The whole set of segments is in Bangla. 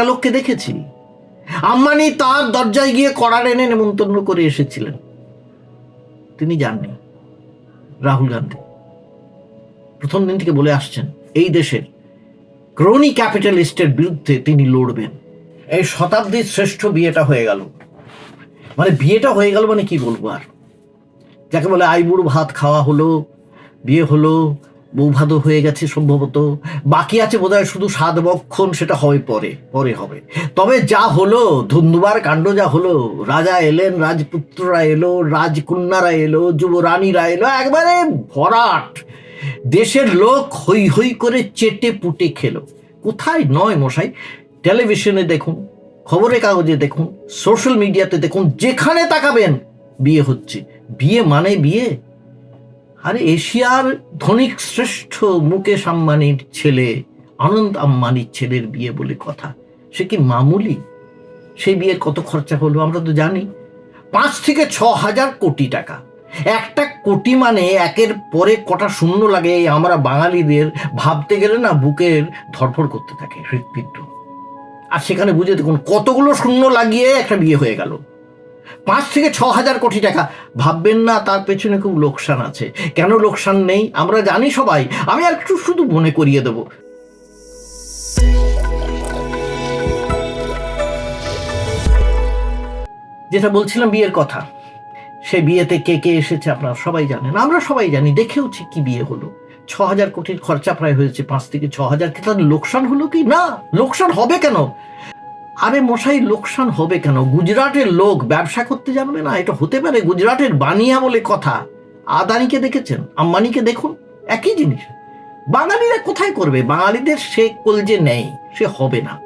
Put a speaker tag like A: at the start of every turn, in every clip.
A: একটা লোককে দেখেছি। আম্বানি তার দরজায় গিয়ে কড়ার এনে নেমন্তন্ন করে এসেছিলেন। তিনি যাননি, রাহুল গান্ধী। প্রথম দিন থেকে বলে আসছেন, এই দেশের ক্রোনি ক্যাপিটালিস্টের বিরুদ্ধে তিনি লড়বেন। এই শতাব্দীর শ্রেষ্ঠ বিয়েটা হয়ে গেল। মানে বিয়েটা হয়ে গেল মানে কি বলব আর? যাকে বলে আইবুড়ো ভাত খাওয়া হলো, বিয়ে হলো বৌভাদও হয়ে গেছে সম্ভবত। বাকি আছে বোধহয় শুধু সাত বক্ষণ, সেটা হবে পরে পরে হবে। তবে যা হলো, ধুন্দুবার কাণ্ড যা হলো, রাজা এলেন, রাজপুত্ররা এলো, রাজকন্যারা এলো, যুবরানীরা এলো, একবারে ভরাট। দেশের লোক হই হই করে চেটে পুটে খেলো। কোথায় নয় মশাই? টেলিভিশনে দেখুন, খবরের কাগজে দেখুন, সোশ্যাল মিডিয়াতে দেখুন, যেখানে তাকাবেন, বিয়ে হচ্ছে। বিয়ে মানে বিয়ে? আরে এশিয়ার ধনিক শ্রেষ্ঠ মুকেশ আম্বানির ছেলে, আনন্দ আম্বানির ছেলের বিয়ে বলে কথা। সে কি মামুলি? সেই বিয়ের কত খরচা হলো আমরা তো জানি। পাঁচ থেকে ছ হাজার কোটি টাকা। একটা কোটি মানে একের পরে কটা শূন্য লাগে আমরা বাঙালিদের ভাবতে গেলে না বুকের ধরফর করতে থাকে হৃৎপিণ্ড। আর সেখানে বুঝে দেখুন, কতগুলো শূন্য লাগিয়ে একটা বিয়ে হয়ে গেল। পাঁচ থেকে ছ হাজার কোটি টাকা। ভাববেন না, তার পেছনে খুব লোকসান আছে। কেন লোকসান নেই? আমরা জানি সবাই। আমি আর একটু শুধু মনে করিয়ে দেব। যেটা বলছিলাম বিয়ের কথা, সে বিয়েতে কে কে এসেছে আপনারা সবাই জানেন। আমরা সবাই জানি, দেখেওছি কি বিয়ে হলো। ছ হাজার কোটির খরচা প্রায় হয়েছে, পাঁচ থেকে ছ হাজার। কি তার লোকসান হলো কি? না, লোকসান হবে কেন? আরে মশাই, লোকসান হবে কেন? গুজরাটের লোক ব্যবসা করতে জানবে না? এটা হতে পারে গুজরাটের বানিয়া বলে কথা। আদানিকে দেখেছেন? আম্বানিকে দেখুন। একই জিনিস। বাঙালিরা কোথায় করবে? বাঙালিদের সে কলজে নেই, সে হবে না।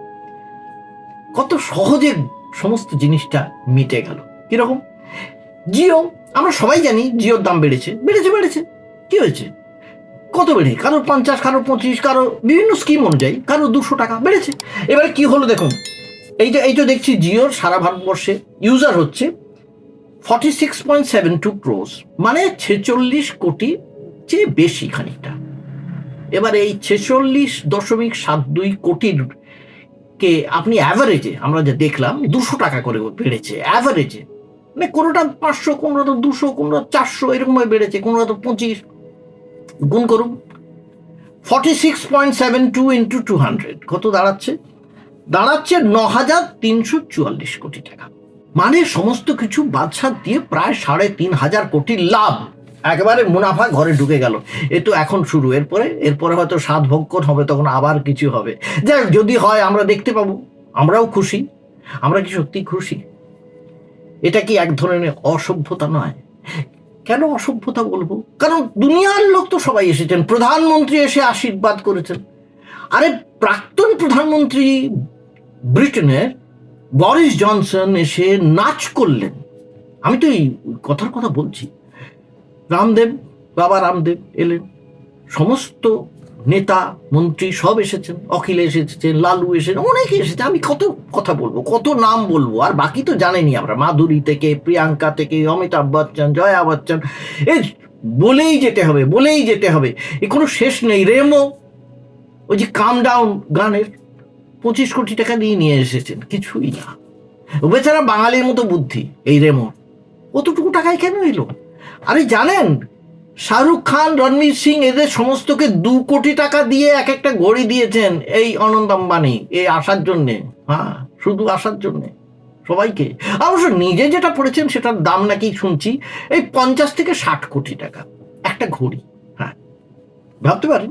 A: কত সহজে সমস্ত জিনিসটা মিটে গেল। কীরকম? জিও, আমরা সবাই জানি জিওর দাম বেড়েছে। বেড়েছে বেড়েছে। কি হয়েছে? কত বেড়ে? কারও পঞ্চাশ কারও পঁচিশ কারও বিভিন্ন স্কিম অনুযায়ী কারও দুশো টাকা বেড়েছে। এবার কি হলো দেখুন? এই যে এই যে দেখছি জিওর সারা ভারতবর্ষে ইউজার হচ্ছে forty six point seven two crores মানে ছেচল্লিশ কোটি চেয়ে বেশি খানিকটা। এবার এই ছেচল্লিশ দশমিক সাত দুই কোটির কে আপনি অ্যাভারেজে আমরা যে দেখলাম, দুশো টাকা করে বেড়েছে অ্যাভারেজে মানে কোনোটা পাঁচশো, কোনোটা দুশো, কোনোটা চারশো, এরকমভাবে বেড়েছে, কোনোটা তো পঁচিশ। গুণ করুন forty six point seven two into two hundred কত দাঁড়াচ্ছে? দাঁড়াচ্ছে ন হাজার তিনশো চুয়াল্লিশ কোটি টাকা। মানে সমস্ত কিছু বাদশাহ দিয়ে প্রায় সাড়ে তিন হাজার কোটি লাভ। একেবারে মুনাফা ঘরে ঢুকে গেল। এ তো এখন শুরু। এরপরে? এরপরে হয়তো সাত ভক্ষণ হবে, তখন আবার কিছু হবে। যাই যদি হয়, আমরা দেখতে পাবো। আমরাও খুশি। আমরা কি সত্যি খুশি? এটা কি এক ধরনের অসভ্যতা নয়? কেন অসভ্যতা বলব? কারণ দুনিয়ার লোক তো সবাই এসেছেন। প্রধানমন্ত্রী এসে আশীর্বাদ করেছেন। আরে, প্রাক্তন প্রধানমন্ত্রী ব্রিটেনের বরিস জনসন এসে নাচ করলেন। আমি তো এই কথার কথা বলছি। রামদেব, বাবা রামদেব এলেন। সমস্ত নেতা, মন্ত্রী সব এসেছেন। অখিলেশ এসেছেন, লালু এসেছেন, অনেকে এসেছে। আমি কত কথা বলব, কত নাম বলব, আর বাকি তো জানেনি আমরা। মাধুরী থেকে, প্রিয়াঙ্কা থেকে, অমিতাভ বচ্চন, জয়া বচ্চন। এ বলেই যেতে হবে, বলেই যেতে হবে। এ কোনো শেষ নেই। রেমো, ওই যে কাম ডাউন গানের পঁচিশ কোটি টাকা দিয়ে নিয়ে এসেছেন, কিছুই না। ও বেচারা বাঙালির মতো বুদ্ধি, এই রেমো অতটুকু টাকায় কেন এলো? আরে জানেন, শাহরুখ খান, রণবীর সিং, এদের সমস্তকে দু কোটি টাকা দিয়ে এক একটা ঘড়ি দিয়েছেন এই অনন্ত আম্বানি, এই আসার জন্যে। হ্যাঁ শুধু আসার জন্যে, সবাইকে। অবশ্য নিজে যেটা পড়েছেন সেটার দাম নাকি শুনছি, এই পঞ্চাশ থেকে ষাট কোটি টাকা, একটা ঘড়ি। হ্যাঁ ভাবতে পারেন?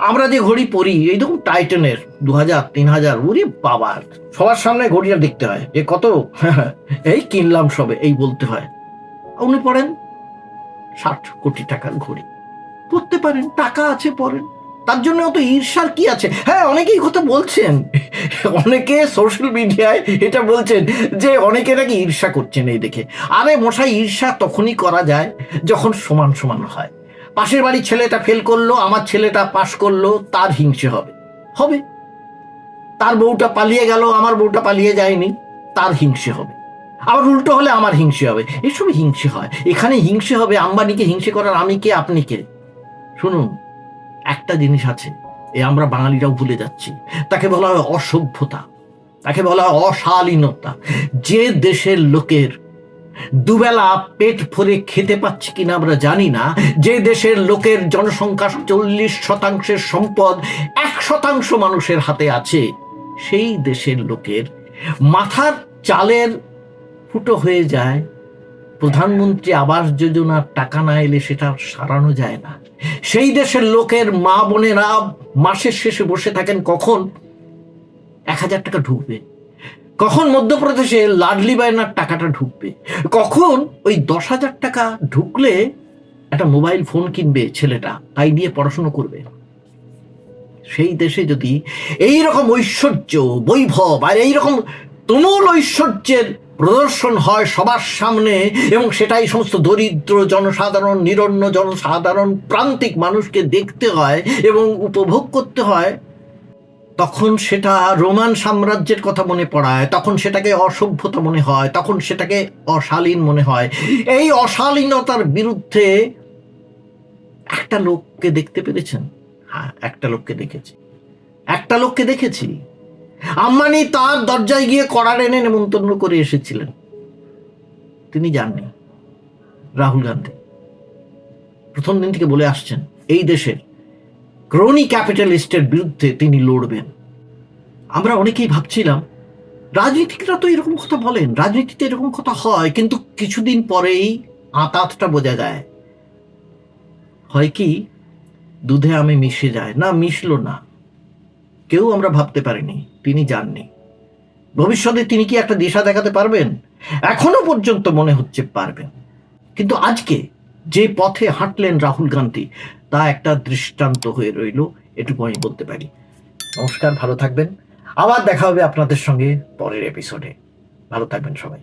A: আমরা যে ঘড়ি পরি, এই দেখুন টাইটানের দু হাজার তিন হাজার ওরে বাবা, সবার সামনে ঘড়িটা দেখতে হয় যে কত, এই কিনলাম সবে, এই বলতে হয়। উনি পড়েন ষাট কোটি টাকার ঘড়ি। পড়তে পারেন, টাকা আছে পড়েন। তার জন্য অত ঈর্ষার কি আছে? হ্যাঁ অনেকেই কথা বলছেন। অনেকে সোশ্যাল মিডিয়ায় এটা বলছেন যে অনেকে নাকি ঈর্ষা করছেন এই দেখে। আরে মশাই, ঈর্ষা তখনই করা যায় যখন সমান সমান হয়। পাশের বাড়ির ছেলেটা ফেল করল, আমার ছেলেটা পাশ করল, তার হিংসে হবে। হবে। তার বউটা পালিয়ে গেল, আমার বউটা পালিয়ে যায়নি, তার হিংসে হবে। আবার উল্টো হলে আমার হিংসে হবে। এসব হিংসে হয়। এখানে হিংসে হবে, আম্বানিকে হিংসে করার আমি কে, আপনি কে? শুনুন, একটা জিনিস আছে, এ আমরা বাঙালিরাও ভুলে যাচ্ছি। তাকে বলা হয় অসভ্যতা। তাকে বলা হয় অশালীনতা। যে দেশের লোকের দুবেলা পেট ভরে খেতে পাচ্ছে কিনা আমরা জানি না। যে দেশের লোকের জনসংখ্যার চল্লিশ শতাংশের সম্পদ, এক শতাংশ মানুষের হাতে আছে, সেই দেশের লোকের মাথার চালের ফুটো হয়ে যায়। প্রধানমন্ত্রী আবাস যোজনার টাকা না এলে সেটা সারানো যায় না। সেই দেশের লোকের মা বোনেরা মাসের শেষে বসে থাকেন কখন? এক হাজার টাকা ঢুকবে। কখন মধ্যপ্রদেশে লাডলি বায়নার টাকাটা ঢুকবে? কখন ওই দশ হাজার টাকা ঢুকলে একটা মোবাইল ফোন কিনবে ছেলেটা, তাই নিয়ে পড়াশুনো করবে? সেই দেশে যদি এই রকম ঐশ্বর্য, বৈভব আর এই রকম তুমুল ঐশ্বর্যের প্রদর্শন হয় সবার সামনে এবং সেটাই সমস্ত দরিদ্র জনসাধারণ, নিরন্ন জনসাধারণ, প্রান্তিক মানুষকে দেখতে হয় এবং উপভোগ করতে হয় তখন সেটা রোমান সাম্রাজ্যের কথা মনে পড়ায়, তখন সেটাকে অসভ্যতা মনে হয়, তখন সেটাকে অশালীন মনে হয়। এই অশালীনতার বিরুদ্ধে একটা লোককে দেখতে পেরেছেন? হ্যাঁ একটা লোককে দেখেছি। একটা লোককে দেখেছি। আম্মানি তার দরজায় গিয়ে কড়া এনে নেমন্তন্ন করে এসেছিলেন। তিনি যাননি, রাহুল গান্ধী। প্রথম দিন থেকে বলে আসছেন, এই দেশের ক্রোনি ক্যাপিটালিস্টের বিরুদ্ধে তিনি লড়বেন। আমরা অনেকেই ভাবছিলাম, রাজনীতিকরা তো এরকম কথা বলেন, রাজনীতিতে এরকম কথা হয়, কিন্তু কিছুদিন পরেই আতাতটা বোঝা যায়। হয় কি, দুধে আমি মিশে যায়। না, মিশলো না। কেউ আমরা ভাবতে পারিনি, তিনি যাননি ভবিষ্যতে তিনি কি একটা দিশা দেখাতে পারবেন? এখনও পর্যন্ত মনে হচ্ছে পারবেন। কিন্তু আজকে যে পথে হাঁটলেন রাহুল গান্ধী তা একটা দৃষ্টান্ত হয়ে রইল, এটুকু আমি বলতে পারি। নমস্কার, ভালো থাকবেন। আবার দেখা হবে আপনাদের সঙ্গে পরের এপিসোডে ভালো থাকবেন সবাই।